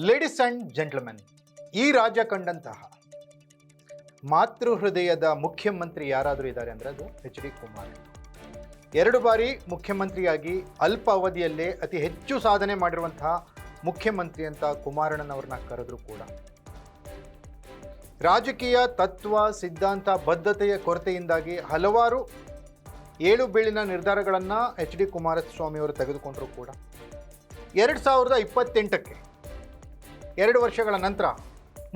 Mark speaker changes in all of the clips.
Speaker 1: Ladies and gentlemen ಈ ರಾಜ್ಯ ಕಂಡಂತಹ ಮಾತೃ ಹೃದಯದ ಮುಖ್ಯಮಂತ್ರಿ ಯಾರಾದರೂ ಇದ್ದಾರೆ ಅಂದರೆ ಅದು ಎಚ್ ಡಿ ಕುಮಾರ್. ಎರಡು ಬಾರಿ ಮುಖ್ಯಮಂತ್ರಿಯಾಗಿ ಅಲ್ಪ ಅವಧಿಯಲ್ಲೇ ಅತಿ ಹೆಚ್ಚು ಸಾಧನೆ ಮಾಡಿರುವಂತಹ ಮುಖ್ಯಮಂತ್ರಿ ಅಂತ ಕುಮಾರಣ್ಣನವ್ರನ್ನ ಕರೆದ್ರು ಕೂಡ. ರಾಜಕೀಯ ತತ್ವ, ಸಿದ್ಧಾಂತ, ಬದ್ಧತೆಯ ಕೊರತೆಯಿಂದಾಗಿ ಹಲವಾರು ಏಳು ಬೀಳಿನ ನಿರ್ಧಾರಗಳನ್ನು ಎಚ್ ಡಿ ಕುಮಾರಸ್ವಾಮಿ ಅವರು ತೆಗೆದುಕೊಂಡರು ಕೂಡ. ಎರಡು ಸಾವಿರದ ಇಪ್ಪತ್ತೆಂಟಕ್ಕೆ ಎರಡು ವರ್ಷಗಳ ನಂತರ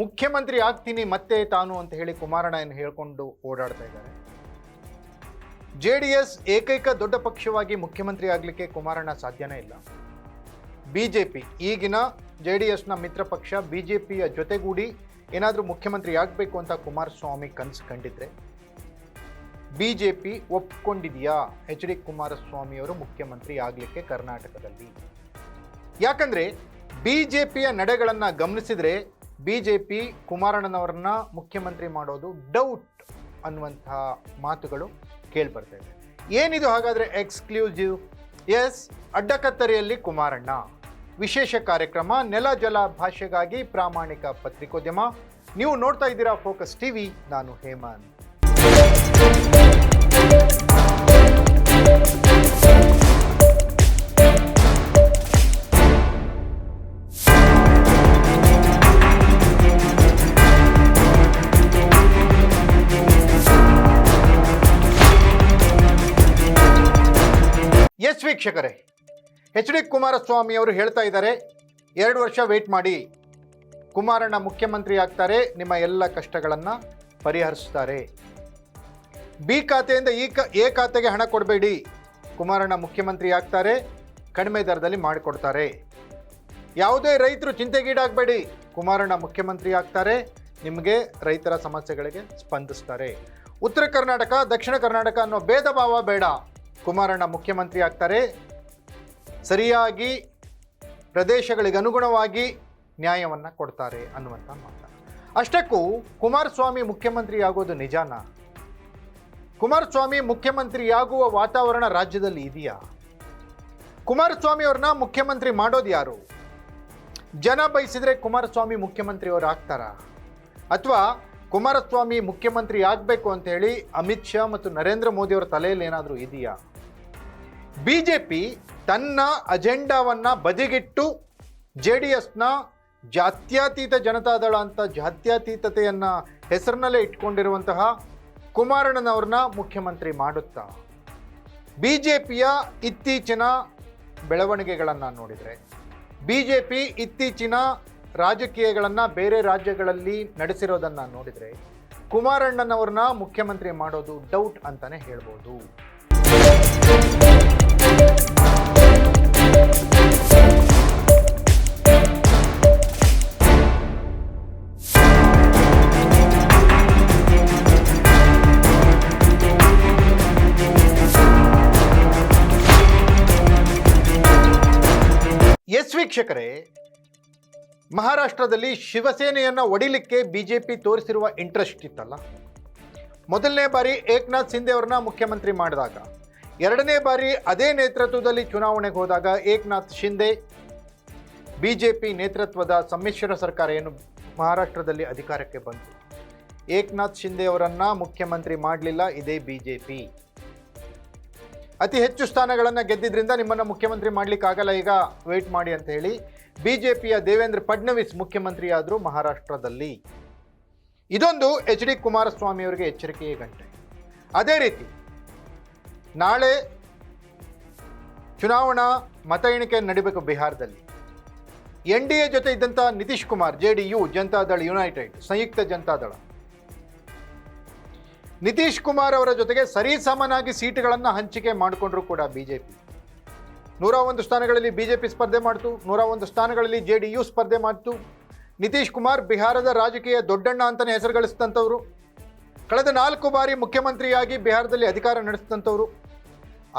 Speaker 1: ಮುಖ್ಯಮಂತ್ರಿ ಆಗ್ತೀನಿ ಮತ್ತೆ ತಾನು ಅಂತ ಹೇಳಿ ಕುಮಾರಣ್ಣ ಏನು ಹೇಳಿಕೊಂಡು ಓಡಾಡ್ತಾ ಇದ್ದಾರೆ. ಜೆ ಡಿ ಎಸ್ ಏಕೈಕ ದೊಡ್ಡ ಪಕ್ಷವಾಗಿ ಮುಖ್ಯಮಂತ್ರಿ ಆಗಲಿಕ್ಕೆ ಕುಮಾರಣ್ಣ ಸಾಧ್ಯನೇ ಇಲ್ಲ. ಬಿ ಜೆ ಪಿ ಈಗಿನ ಜೆ ಡಿ ಎಸ್ನ ಮಿತ್ರ ಪಕ್ಷ ಬಿ ಜೆ ಪಿಯ ಜೊತೆಗೂಡಿ ಏನಾದರೂ ಮುಖ್ಯಮಂತ್ರಿ ಆಗಬೇಕು ಅಂತ ಕುಮಾರಸ್ವಾಮಿ ಕನಸು ಕಂಡಿದ್ರೆ ಬಿ ಜೆ ಪಿ ಒಪ್ಕೊಂಡಿದೆಯಾ? ಎಚ್ ಡಿ ಕುಮಾರಸ್ವಾಮಿಯವರು ಮುಖ್ಯಮಂತ್ರಿ ಆಗಲಿಕ್ಕೆ ಕರ್ನಾಟಕದಲ್ಲಿ. ಯಾಕಂದರೆ ಬಿ ಜೆ ಪಿಯ ನಡೆಗಳನ್ನು ಗಮನಿಸಿದರೆ ಬಿಜೆಪಿ ಕುಮಾರಣ್ಣನವರನ್ನ ಮುಖ್ಯಮಂತ್ರಿ ಮಾಡೋದು ಡೌಟ್ ಅನ್ನುವಂತಹ ಮಾತುಗಳು ಕೇಳಿಬರ್ತಾ ಇದೆ. ಏನಿದು ಹಾಗಾದರೆ ಎಕ್ಸ್ಕ್ಲೂಸಿವ್ ಎಸ್ ಅಡ್ಡಕತ್ತರಿಯಲ್ಲಿ ಕುಮಾರಣ್ಣ. ವಿಶೇಷ ಕಾರ್ಯಕ್ರಮ, ನೆಲ ಜಲ ಭಾಷೆಗಾಗಿ ಪ್ರಾಮಾಣಿಕ ಪತ್ರಿಕೋದ್ಯಮ. ನೀವು ನೋಡ್ತಾ ಇದ್ದೀರಾ ಫೋಕಸ್ ಟಿವಿ ನಾನು ಹೇಮಂತ್. ವೀಕ್ಷಕರೇ ಎಚ್ ಡಿ ಕುಮಾರಸ್ವಾಮಿ ಅವರು ಹೇಳ್ತಾ ಇದ್ದಾರೆ, ಎರಡು ವರ್ಷ ವೆಯ್ಟ್ ಮಾಡಿ. ಕುಮಾರಣ್ಣ ಮುಖ್ಯಮಂತ್ರಿ ಆಗ್ತಾರೆ, ನಿಮ್ಮ ಎಲ್ಲ ಕಷ್ಟಗಳನ್ನು ಪರಿಹರಿಸ್ತಾರೆ. ಬಿ ಖಾತೆಯಿಂದ ಈ ಕ, ಎ ಖಾತೆಗೆ ಹಣ ಕೊಡಬೇಡಿ. ಕುಮಾರಣ್ಣ ಮುಖ್ಯಮಂತ್ರಿ ಆಗ್ತಾರೆ, ಕಡಿಮೆ ದರದಲ್ಲಿ ಮಾಡಿಕೊಡ್ತಾರೆ. ಯಾವುದೇ ರೈತರು ಚಿಂತೆಗೀಡಾಗಬೇಡಿ. ಕುಮಾರಣ್ಣ ಮುಖ್ಯಮಂತ್ರಿ ಆಗ್ತಾರೆ, ನಿಮಗೆ ರೈತರ ಸಮಸ್ಯೆಗಳಿಗೆ ಸ್ಪಂದಿಸ್ತಾರೆ. ಉತ್ತರ ಕರ್ನಾಟಕ, ದಕ್ಷಿಣ ಕರ್ನಾಟಕ ಅನ್ನೋ ಭೇದ ಭಾವ ಬೇಡ. ಕುಮಾರಣ್ಣ ಮುಖ್ಯಮಂತ್ರಿ ಆಗ್ತಾರೆ. ಸರಿಯಾಗಿ ಪ್ರದೇಶಗಳಿಗೆ ಅನುಗುಣವಾಗಿ ನ್ಯಾಯವನ್ನು ಕೊಡ್ತಾರೆ ಅನ್ನುವಂಥ ಮಾತು. ಅಷ್ಟಕ್ಕೂ ಕುಮಾರಸ್ವಾಮಿ ಮುಖ್ಯಮಂತ್ರಿ ಆಗೋದು ನಿಜಾನ? ಕುಮಾರಸ್ವಾಮಿ ಮುಖ್ಯಮಂತ್ರಿಯಾಗುವ ವಾತಾವರಣ ರಾಜ್ಯದಲ್ಲಿ ಇದೆಯಾ? ಕುಮಾರಸ್ವಾಮಿ ಅವ್ರನ್ನ ಮುಖ್ಯಮಂತ್ರಿ ಮಾಡೋದು ಯಾರು? ಜನ ಬಯಸಿದ್ರೆ ಕುಮಾರಸ್ವಾಮಿ ಮುಖ್ಯಮಂತ್ರಿ ಅವರು ಆಗ್ತಾರಾ? ಅಥವಾ ಕುಮಾರಸ್ವಾಮಿ ಮುಖ್ಯಮಂತ್ರಿ ಆಗಬೇಕು ಅಂತ ಹೇಳಿ ಅಮಿತ್ ಶಾ ಮತ್ತು ನರೇಂದ್ರ ಮೋದಿ ಅವರ ತಲೆಯಲ್ಲಿ ಏನಾದರೂ ಇದೆಯಾ? ಬಿ ಜೆ ಪಿ ತನ್ನ ಅಜೆಂಡಾವನ್ನು ಬದಿಗಿಟ್ಟು ಜೆ ಡಿ ಎಸ್ನ ಜಾತ್ಯತೀತ ಜನತಾದಳ ಅಂತ ಜಾತ್ಯತೀತತೆಯನ್ನು ಹೆಸರಿನಲ್ಲೇ ಇಟ್ಕೊಂಡಿರುವಂತಹ ಕುಮಾರಣ್ಣನವ್ರನ್ನ ಮುಖ್ಯಮಂತ್ರಿ ಮಾಡುತ್ತಾ? ಬಿ ಜೆ ಪಿಯ ಇತ್ತೀಚಿನ ಬೆಳವಣಿಗೆಗಳನ್ನು ನೋಡಿದರೆ ಬಿ ಜೆ ಪಿ ಇತ್ತೀಚಿನ ರಾಜಕೀಯಗಳನ್ನು ಬೇರೆ ರಾಜ್ಯಗಳಲ್ಲಿ ನಡೆಸಿರೋದನ್ನು ನೋಡಿದರೆ, ಕುಮಾರಣ್ಣನವ್ರನ್ನ ಮುಖ್ಯಮಂತ್ರಿ ಮಾಡೋದು ಡೌಟ್ ಅಂತಲೇ ಹೇಳ್ಬೋದು. ಎಸ್ ವೀಕ್ಷಕರೇ, ಮಹಾರಾಷ್ಟ್ರದಲ್ಲಿ ಶಿವಸೇನೆಯನ್ನು ಒಡಿಲಿಕ್ಕೆ ಬಿ ಜೆ ಪಿ ತೋರಿಸಿರುವ ಇಂಟ್ರೆಸ್ಟ್ ಇತ್ತಲ್ಲ? ಮೊದಲನೇ ಬಾರಿ ಏಕನಾಥ್ ಶಿಂದೆ ಅವ್ರನ್ನ ಮುಖ್ಯಮಂತ್ರಿ ಮಾಡಿದಾಗ, ಎರಡನೇ ಬಾರಿ ಅದೇ ನೇತೃತ್ವದಲ್ಲಿ ಚುನಾವಣೆಗೆ ಹೋದಾಗ Eknath Shinde B J P ನೇತೃತ್ವದ ಸಮ್ಮಿಶ್ರ ಸರ್ಕಾರ ಏನು ಮಹಾರಾಷ್ಟ್ರದಲ್ಲಿ ಅಧಿಕಾರಕ್ಕೆ ಬಂತು? ಏಕನಾಥ್ ಶಿಂದೆ ಅವರನ್ನು ಮುಖ್ಯಮಂತ್ರಿ ಮಾಡಲಿಲ್ಲ, ಇದೇ ಬಿ ಜೆ ಪಿ ಅತಿ ಹೆಚ್ಚು ಸ್ಥಾನಗಳನ್ನು ಗೆದ್ದಿದ್ರಿಂದ ನಿಮ್ಮನ್ನು ಮುಖ್ಯಮಂತ್ರಿ ಮಾಡಲಿಕ್ಕಾಗಲ್ಲ ಈಗ ವೆಯ್ಟ್ ಮಾಡಿ ಅಂತ ಹೇಳಿ ಬಿ ಜೆ ಪಿಯ ದೇವೇಂದ್ರ ಫಡ್ನವೀಸ್ ಮುಖ್ಯಮಂತ್ರಿ ಆದರು ಮಹಾರಾಷ್ಟ್ರದಲ್ಲಿ. ಇದೊಂದು ಎಚ್ ಡಿ ಕುಮಾರಸ್ವಾಮಿ ಅವರಿಗೆ ಎಚ್ಚರಿಕೆಯ ಗಂಟೆ. ಅದೇ ರೀತಿ ನಾಳೆ ಚುನಾವಣಾ ಮತ ಎಣಿಕೆ ನಡೀಬೇಕು ಬಿಹಾರದಲ್ಲಿ. ಎನ್ ಡಿ ಎ ಜೊತೆ ಇದ್ದಂಥ Nitish Kumar, J D U Janata Dal United, ಸಂಯುಕ್ತ ಜನತಾದಳ ನಿತೀಶ್ ಕುಮಾರ್ ಅವರ ಜೊತೆಗೆ ಸರಿಸಮನಾಗಿ ಸೀಟುಗಳನ್ನು ಹಂಚಿಕೆ ಮಾಡಿಕೊಂಡ್ರು ಕೂಡ ಬಿಜೆಪಿ. ನೂರ ಒಂದು ಸ್ಥಾನಗಳಲ್ಲಿ ಬಿಜೆಪಿ ಸ್ಪರ್ಧೆ ಮಾಡ್ತು, ನೂರ ಒಂದು ಸ್ಥಾನಗಳಲ್ಲಿ ಜೆ ಡಿ ಯು ಸ್ಪರ್ಧೆ ಮಾಡ್ತು. ನಿತೀಶ್ ಕುಮಾರ್ ಬಿಹಾರದ ರಾಜಕೀಯ ದೊಡ್ಡಣ್ಣ ಅಂತಲೇ ಹೆಸರು ಗಳಿಸಿದಂಥವ್ರು. ಕಳೆದ ನಾಲ್ಕು ಬಾರಿ ಮುಖ್ಯಮಂತ್ರಿಯಾಗಿ ಬಿಹಾರದಲ್ಲಿ ಅಧಿಕಾರ ನಡೆಸಿದಂಥವ್ರು.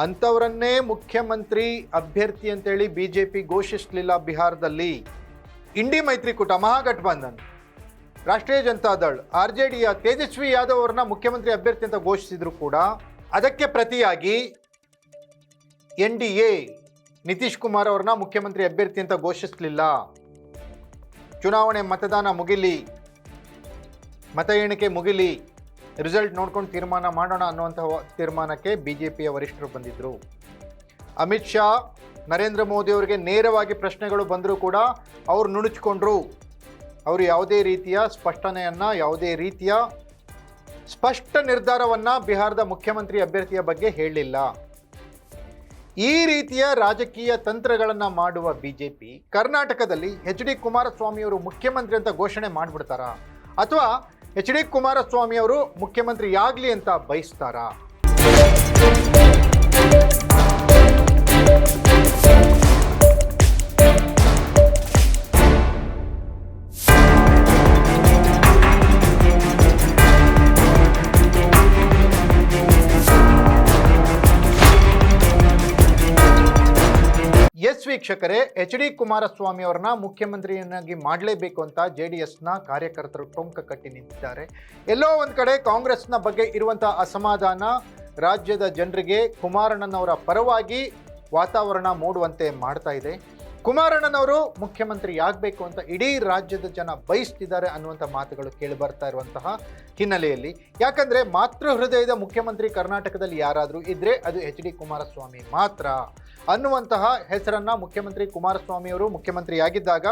Speaker 1: ಅಂಥವರನ್ನೇ ಮುಖ್ಯಮಂತ್ರಿ, ಅಭ್ಯರ್ಥಿ ಅಂತೇಳಿ ಬಿ ಜೆ ಪಿ ಘೋಷಿಸಲಿಲ್ಲ ಬಿಹಾರದಲ್ಲಿ. ಇಂಡಿ ಮೈತ್ರಿಕೂಟ, ಮಹಾಗಠಬಂಧನ್. ರಾಷ್ಟ್ರೀಯ ಜನತಾ ದಳ್, ಆರ್ ಜೆ ಡಿಯ ತೇಜಸ್ವಿ ಯಾದವ್ ಅವರನ್ನ ಮುಖ್ಯಮಂತ್ರಿ ಅಭ್ಯರ್ಥಿ ಅಂತ ಘೋಷಿಸಿದ್ರು ಕೂಡ, ಅದಕ್ಕೆ ಪ್ರತಿಯಾಗಿ N D A Nitish Kumar ಅವ್ರನ್ನ ಮುಖ್ಯಮಂತ್ರಿ ಅಭ್ಯರ್ಥಿ ಅಂತ ಘೋಷಿಸಲಿಲ್ಲ. ಚುನಾವಣೆ ಮತದಾನ ಮುಗಿಲಿ, ಮತ ಎಣಿಕೆ ಮುಗಿಲಿ, ರಿಸಲ್ಟ್ ನೋಡ್ಕೊಂಡು ತೀರ್ಮಾನ ಮಾಡೋಣ ಅನ್ನುವಂಥ ತೀರ್ಮಾನಕ್ಕೆ ಬಿ ಜೆ ಪಿಯ ವರಿಷ್ಠರು ಬಂದಿದ್ದರು ಅಮಿತ್ ಶಾ, ನರೇಂದ್ರ ಮೋದಿ ಅವರಿಗೆ ನೇರವಾಗಿ ಪ್ರಶ್ನೆಗಳು ಬಂದರೂ ಕೂಡ ಅವರು ನುಣುಚಿಕೊಂಡ್ರು. ಅವರು ಯಾವುದೇ ರೀತಿಯ ಸ್ಪಷ್ಟನೆಯನ್ನು, ಯಾವುದೇ ರೀತಿಯ ಸ್ಪಷ್ಟ ನಿರ್ಧಾರವನ್ನು ಬಿಹಾರದ ಮುಖ್ಯಮಂತ್ರಿ ಅಭ್ಯರ್ಥಿಯ ಬಗ್ಗೆ ಹೇಳಿಲ್ಲ. ಈ ರೀತಿಯ ರಾಜಕೀಯ ತಂತ್ರಗಳನ್ನು ಮಾಡುವ ಬಿಜೆಪಿ, ಕರ್ನಾಟಕದಲ್ಲಿ ಎಚ್ ಡಿ ಕುಮಾರಸ್ವಾಮಿಯವರು ಮುಖ್ಯಮಂತ್ರಿ ಅಂತ ಘೋಷಣೆ ಮಾಡಿಬಿಡ್ತಾರಾ? ಅಥವಾ ಎಚ್ ಡಿ ಕುಮಾರಸ್ವಾಮಿ ಅವರು ಮುಖ್ಯಮಂತ್ರಿ ಆಗಲಿ ಅಂತ ಬಯಸ್ತಾರಾ? ವೀಕ್ಷಕರೇ, ಎಚ್ ಡಿ ಕುಮಾರಸ್ವಾಮಿ ಅವರನ್ನ ಮುಖ್ಯಮಂತ್ರಿಯನ್ನಾಗಿ ಮಾಡಲೇಬೇಕು ಅಂತ ಜೆ ಡಿ ಎಸ್ನ ಕಾರ್ಯಕರ್ತರು ಟೊಂಕ ಕಟ್ಟಿ ನಿಂತಿದ್ದಾರೆ. ಎಲ್ಲೋ ಒಂದು ಕಡೆ ಕಾಂಗ್ರೆಸ್ನ ಬಗ್ಗೆ ಇರುವಂತಹ ಅಸಮಾಧಾನ, ರಾಜ್ಯದ ಜನರಿಗೆ ಕುಮಾರಣ್ಣನವರ ಪರವಾಗಿ ವಾತಾವರಣ ಮೂಡುವಂತೆ ಮಾಡ್ತಾ ಇದೆ. ಕುಮಾರಣ್ಣನವರು ಮುಖ್ಯಮಂತ್ರಿ ಆಗಬೇಕು ಅಂತ ಇಡೀ ರಾಜ್ಯದ ಜನ ಬಯಸ್ತಿದ್ದಾರೆ ಅನ್ನುವಂಥ ಮಾತುಗಳು ಕೇಳಿ ಬರ್ತಾ ಇರುವಂತಹ ಹಿನ್ನೆಲೆಯಲ್ಲಿ. ಯಾಕಂದರೆ, ಮಾತೃ ಹೃದಯದ ಮುಖ್ಯಮಂತ್ರಿ ಕರ್ನಾಟಕದಲ್ಲಿ ಯಾರಾದರೂ ಇದ್ದರೆ ಅದು ಎಚ್ ಡಿ ಕುಮಾರಸ್ವಾಮಿ ಮಾತ್ರ. ಅನ್ನುವಂತಹ ಹೆಸರನ್ನ ಮುಖ್ಯಮಂತ್ರಿ ಕುಮಾರಸ್ವಾಮಿ ಅವರು ಮುಖ್ಯಮಂತ್ರಿಯಾಗಿದ್ದಾಗ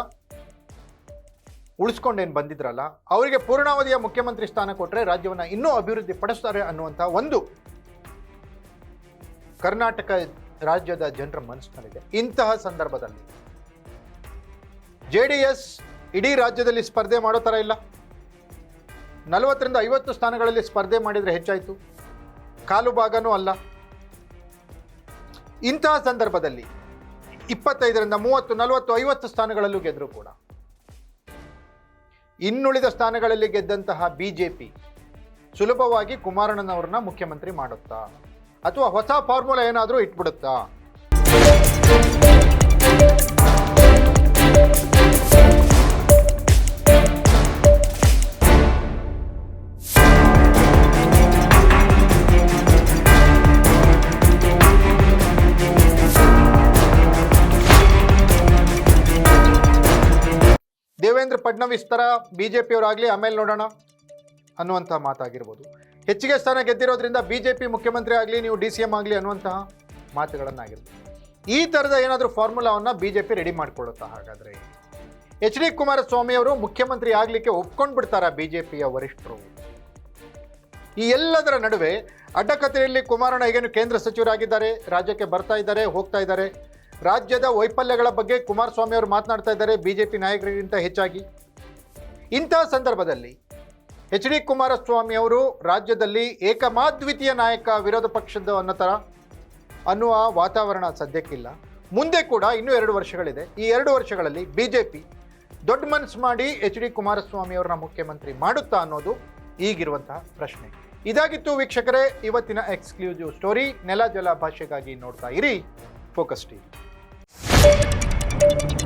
Speaker 1: ಉಳಿಸ್ಕೊಂಡೇನು ಬಂದಿದ್ರಲ್ಲ, ಅವರಿಗೆ ಪೂರ್ಣಾವಧಿಯ ಮುಖ್ಯಮಂತ್ರಿ ಸ್ಥಾನ ಕೊಟ್ಟರೆ ರಾಜ್ಯವನ್ನು ಇನ್ನೂ ಅಭಿವೃದ್ಧಿ ಪಡಿಸ್ತಾರೆ ಅನ್ನುವಂಥ ಒಂದು ಕರ್ನಾಟಕ ರಾಜ್ಯದ ಜನರ ಮನಸ್ಸಿನಲ್ಲಿದೆ. ಇಂತಹ ಸಂದರ್ಭದಲ್ಲಿ ಜೆ ಡಿ ಎಸ್ ಇಡೀ ರಾಜ್ಯದಲ್ಲಿ ಸ್ಪರ್ಧೆ ಮಾಡೋ ಥರ ಇಲ್ಲ. ನಲವತ್ತರಿಂದ ಐವತ್ತು ಸ್ಥಾನಗಳಲ್ಲಿ ಸ್ಪರ್ಧೆ ಮಾಡಿದರೆ ಹೆಚ್ಚಾಯಿತು. ಕಾಲು ಭಾಗನೂ ಅಲ್ಲ. ಇಂತಹ ಸಂದರ್ಭದಲ್ಲಿ ಇಪ್ಪತ್ತೈದರಿಂದ ಮೂವತ್ತು, ನಲವತ್ತು, ಐವತ್ತು ಸ್ಥಾನಗಳಲ್ಲೂ ಗೆದ್ರು ಕೂಡ. ಇನ್ನುಳಿದ ಸ್ಥಾನಗಳಲ್ಲಿ ಗೆದ್ದಂತಹ ಬಿಜೆಪಿ ಸುಲಭವಾಗಿ ಕುಮಾರಣ್ಣನವ್ರನ್ನ ಮುಖ್ಯಮಂತ್ರಿ ಮಾಡುತ್ತಾ? ಅಥವಾ ಹೊಸ ಫಾರ್ಮುಲಾ ಏನಾದರೂ ಇಟ್ಬಿಡುತ್ತಾ? ದೇವೇಂದ್ರ ಫಡ್ನವೀಸ್ ಥರ ಬಿ ಆಮೇಲೆ ನೋಡೋಣ ಅನ್ನುವಂತಹ ಮಾತಾಗಿರ್ಬೋದು. ಹೆಚ್ಚಿಗೆ ಸ್ಥಾನ ಗೆದ್ದಿರೋದ್ರಿಂದ ಬಿಜೆಪಿ ಮುಖ್ಯಮಂತ್ರಿ ಆಗಲಿ, ನೀವು ಡಿ ಸಿ ಎಂ ಆಗಲಿ ಅನ್ನುವಂತಹ ಮಾತುಗಳನ್ನಾಗಿರ್ಬೋದು. ಈ ಥರದ ಏನಾದರೂ ಫಾರ್ಮುಲಾವನ್ನು ಬಿ ಜೆ ಪಿ ರೆಡಿ ಮಾಡಿಕೊಳ್ಳುತ್ತಾ ಹಾಗಾದರೆ? ಎಚ್ ಡಿ ಕುಮಾರಸ್ವಾಮಿ ಅವರು ಮುಖ್ಯಮಂತ್ರಿ ಆಗಲಿಕ್ಕೆ ಒಪ್ಕೊಂಡು ಬಿಡ್ತಾರಾ ಬಿ ಜೆ ಪಿಯ ವರಿಷ್ಠರು? ಈ ಎಲ್ಲದರ ನಡುವೆ ಅಡ್ಡಕತೆಯಲ್ಲಿ ಕುಮಾರಣ್ಣ ಈಗೇನು ಕೇಂದ್ರ ಸಚಿವರಾಗಿದ್ದಾರೆ, ರಾಜ್ಯಕ್ಕೆ ಬರ್ತಾ ಇದ್ದಾರೆ, ಹೋಗ್ತಾ ಇದ್ದಾರೆ ರಾಜ್ಯದ ವೈಫಲ್ಯಗಳ ಬಗ್ಗೆ ಕುಮಾರಸ್ವಾಮಿ ಅವರು ಮಾತನಾಡ್ತಾ ಇದ್ದಾರೆ. ಬಿಜೆಪಿ ನಾಯಕರಿಗಿಂತ ಹೆಚ್ಚಾಗಿ ಇಂತಹ ಸಂದರ್ಭದಲ್ಲಿ ಎಚ್ ಡಿ ಕುಮಾರಸ್ವಾಮಿ ಅವರು ರಾಜ್ಯದಲ್ಲಿ ಏಕಮಾದ್ವಿತೀಯ ನಾಯಕ ವಿರೋಧ ಪಕ್ಷದ ಅನ್ನೋ ಥರ ಅನ್ನುವ ವಾತಾವರಣ ಸದ್ಯಕ್ಕಿಲ್ಲ. ಮುಂದೆ ಕೂಡ ಇನ್ನೂ ಎರಡು ವರ್ಷಗಳಿದೆ. ಈ ಎರಡು ವರ್ಷಗಳಲ್ಲಿ ಬಿಜೆಪಿ ದೊಡ್ಡ ಮನಸ್ಸು ಮಾಡಿ ಎಚ್ ಡಿ ಕುಮಾರಸ್ವಾಮಿ ಅವರನ್ನ ಮುಖ್ಯಮಂತ್ರಿ ಮಾಡುತ್ತಾ ಅನ್ನೋದು ಈಗಿರುವಂತಹ ಪ್ರಶ್ನೆ. ಇದಾಗಿತ್ತು ವೀಕ್ಷಕರೇ, ಇವತ್ತಿನ ಎಕ್ಸ್ಕ್ಲೂಸಿವ್ ಸ್ಟೋರಿ. ನೆಲ ಜಲ ಭಾಷೆಗಾಗಿ ನೋಡ್ತಾ ಇರಿ. Focus TV Thank you.